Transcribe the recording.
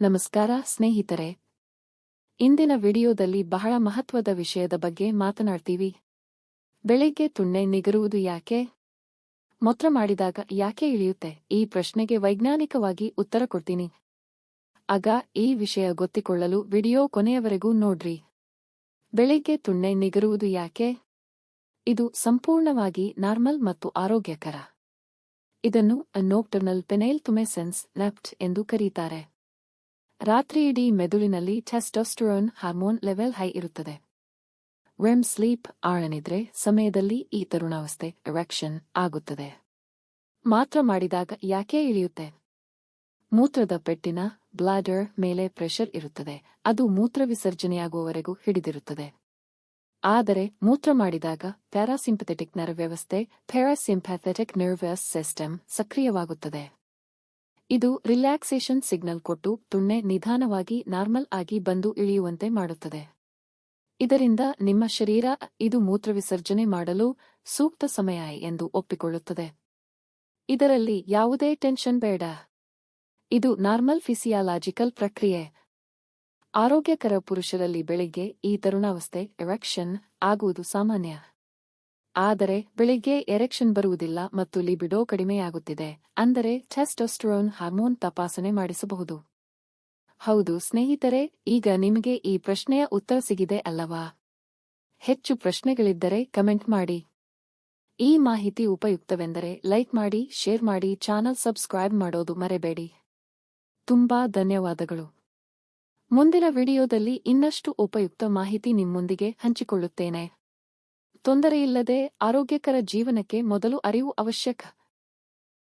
ನಮಸ್ಕಾರ ಸ್ನೇಹಿತರೆ. ಇಂದಿನ ವಿಡಿಯೋದಲ್ಲಿ ಬಹಳ ಮಹತ್ವದ ವಿಷಯದ ಬಗ್ಗೆ ಮಾತನಾಡ್ತೀವಿ. ಬೆಳಿಗ್ಗೆ ತುಣ್ಣೆ ನಿಗರುವುದು ಯಾಕೆ? ಮೊತ್ರ ಮಾಡಿದಾಗ ಯಾಕೆ ಇಳಿಯುತ್ತೆ? ಈ ಪ್ರಶ್ನೆಗೆ ವೈಜ್ಞಾನಿಕವಾಗಿ ಉತ್ತರ ಕೊಡ್ತೀನಿ. ಆಗ ಈ ವಿಷಯ ಗೊತ್ತಿಕೊಳ್ಳಲು ವಿಡಿಯೋ ಕೊನೆಯವರೆಗೂ ನೋಡ್ರಿ. ಬೆಳಿಗ್ಗೆ ತುಣ್ಣೆ ನಿಗರುವುದು ಯಾಕೆ? ಇದು ಸಂಪೂರ್ಣವಾಗಿ ನಾರ್ಮಲ್ ಮತ್ತು ಆರೋಗ್ಯಕರ. ಇದನ್ನು ನೋಕ್ಟರ್ನಲ್ ಪೆನೈಲ್ ತುಮೆಸೆನ್ಸ್ ಲೆಫ್ಟ್ ಎಂದು ಕರೀತಾರೆ. ರಾತ್ರಿಯಿಡೀ ಮೆದುಳಿನಲ್ಲಿ ಟೆಸ್ಟೋಸ್ಟೆರೋನ್ ಹಾರ್ಮೋನ್ ಲೆವೆಲ್ ಹೈ ಇರುತ್ತದೆ. ರೆಮ್ ಸ್ಲೀಪ್ ಆಳನಿದ್ರೆ ಸಮಯದಲ್ಲಿ ಈ ತರುಣಾವಸ್ಥೆ ಎರೆಕ್ಷನ್ ಆಗುತ್ತದೆ. ಮಾತ್ರ ಮಾಡಿದಾಗ ಯಾಕೆ ಇಳಿಯುತ್ತೆ? ಮೂತ್ರದ ಪೆಟ್ಟಿನ ಬ್ಲಾಡರ್ ಮೇಲೆ ಪ್ರೆಷರ್ ಇರುತ್ತದೆ. ಅದು ಮೂತ್ರ ವಿಸರ್ಜನೆಯಾಗುವವರೆಗೂ ಹಿಡಿದಿರುತ್ತದೆ. ಆದರೆ ಮೂತ್ರ ಮಾಡಿದಾಗ ಪ್ಯಾರಾಸಿಂಪಥೆಟಿಕ್ ನರ್ವ್ ವ್ಯವಸ್ಥೆ ಪ್ಯಾರಾಸಿಂಪ್ಯಾಥೆಟಿಕ್ ನರ್ವಸ್ ಸಿಸ್ಟಮ್ ಸಕ್ರಿಯವಾಗುತ್ತದೆ. ಇದು ರಿಲ್ಯಾಕ್ಸೇಷನ್ ಸಿಗ್ನಲ್ ಕೊಟ್ಟು ತುಣ್ಣೆ ನಿಧಾನವಾಗಿ ನಾರ್ಮಲ್ ಆಗಿ ಬಂದು ಇಳಿಯುವಂತೆ ಮಾಡುತ್ತದೆ. ಇದರಿಂದ ನಿಮ್ಮ ಶರೀರ ಇದು ಮೂತ್ರವಿಸರ್ಜನೆ ಮಾಡಲು ಸೂಕ್ತ ಸಮಯ ಎಂದು ಒಪ್ಪಿಕೊಳ್ಳುತ್ತದೆ. ಇದರಲ್ಲಿ ಯಾವುದೇ ಟೆನ್ಷನ್ ಬೇಡ. ಇದು ನಾರ್ಮಲ್ ಫಿಸಿಯಾಲಾಜಿಕಲ್ ಪ್ರಕ್ರಿಯೆ. ಆರೋಗ್ಯಕರ ಪುರುಷರಲ್ಲಿ ಬೆಳಿಗ್ಗೆ ಈ ತರುಣಾವಸ್ಥೆ ಎರೆಕ್ಷನ್ ಆಗುವುದು ಸಾಮಾನ್ಯ. ಆದರೆ ಬೆಳಿಗ್ಗೆ ಎರೆಕ್ಷನ್ ಬರುವುದಿಲ್ಲ ಮತ್ತು ಲಿಬಿಡೋ ಕಡಿಮೆಯಾಗುತ್ತಿದೆ, ಅಂದರೆ ಟೆಸ್ಟೋಸ್ಟೆರೋನ್ ಹಾರ್ಮೋನ್ ತಪಾಸಣೆ ಮಾಡಿಸಬಹುದು. ಹೌದು ಸ್ನೇಹಿತರೆ, ಈಗ ನಿಮಗೆ ಈ ಪ್ರಶ್ನೆಯ ಉತ್ತರ ಸಿಗಿದೆ ಅಲ್ಲವಾ? ಹೆಚ್ಚು ಪ್ರಶ್ನೆಗಳಿದ್ದರೆ ಕಮೆಂಟ್ ಮಾಡಿ. ಈ ಮಾಹಿತಿ ಉಪಯುಕ್ತವೆಂದರೆ ಲೈಕ್ ಮಾಡಿ, ಶೇರ್ ಮಾಡಿ, ಚಾನಲ್ ಸಬ್ಸ್ಕ್ರೈಬ್ ಮಾಡೋದು ಮರೆಬೇಡಿ. ತುಂಬಾ ಧನ್ಯವಾದಗಳು. ಮುಂದಿನ ವಿಡಿಯೋದಲ್ಲಿ ಇನ್ನಷ್ಟು ಉಪಯುಕ್ತ ಮಾಹಿತಿ ನಿಮ್ಮೊಂದಿಗೆ ಹಂಚಿಕೊಳ್ಳುತ್ತೇನೆ. ತೊಂದರೆಯಿಲ್ಲದೆ ಆರೋಗ್ಯಕರ ಜೀವನಕ್ಕೆ ಮೊದಲು ಅರಿವು ಅವಶ್ಯಕ.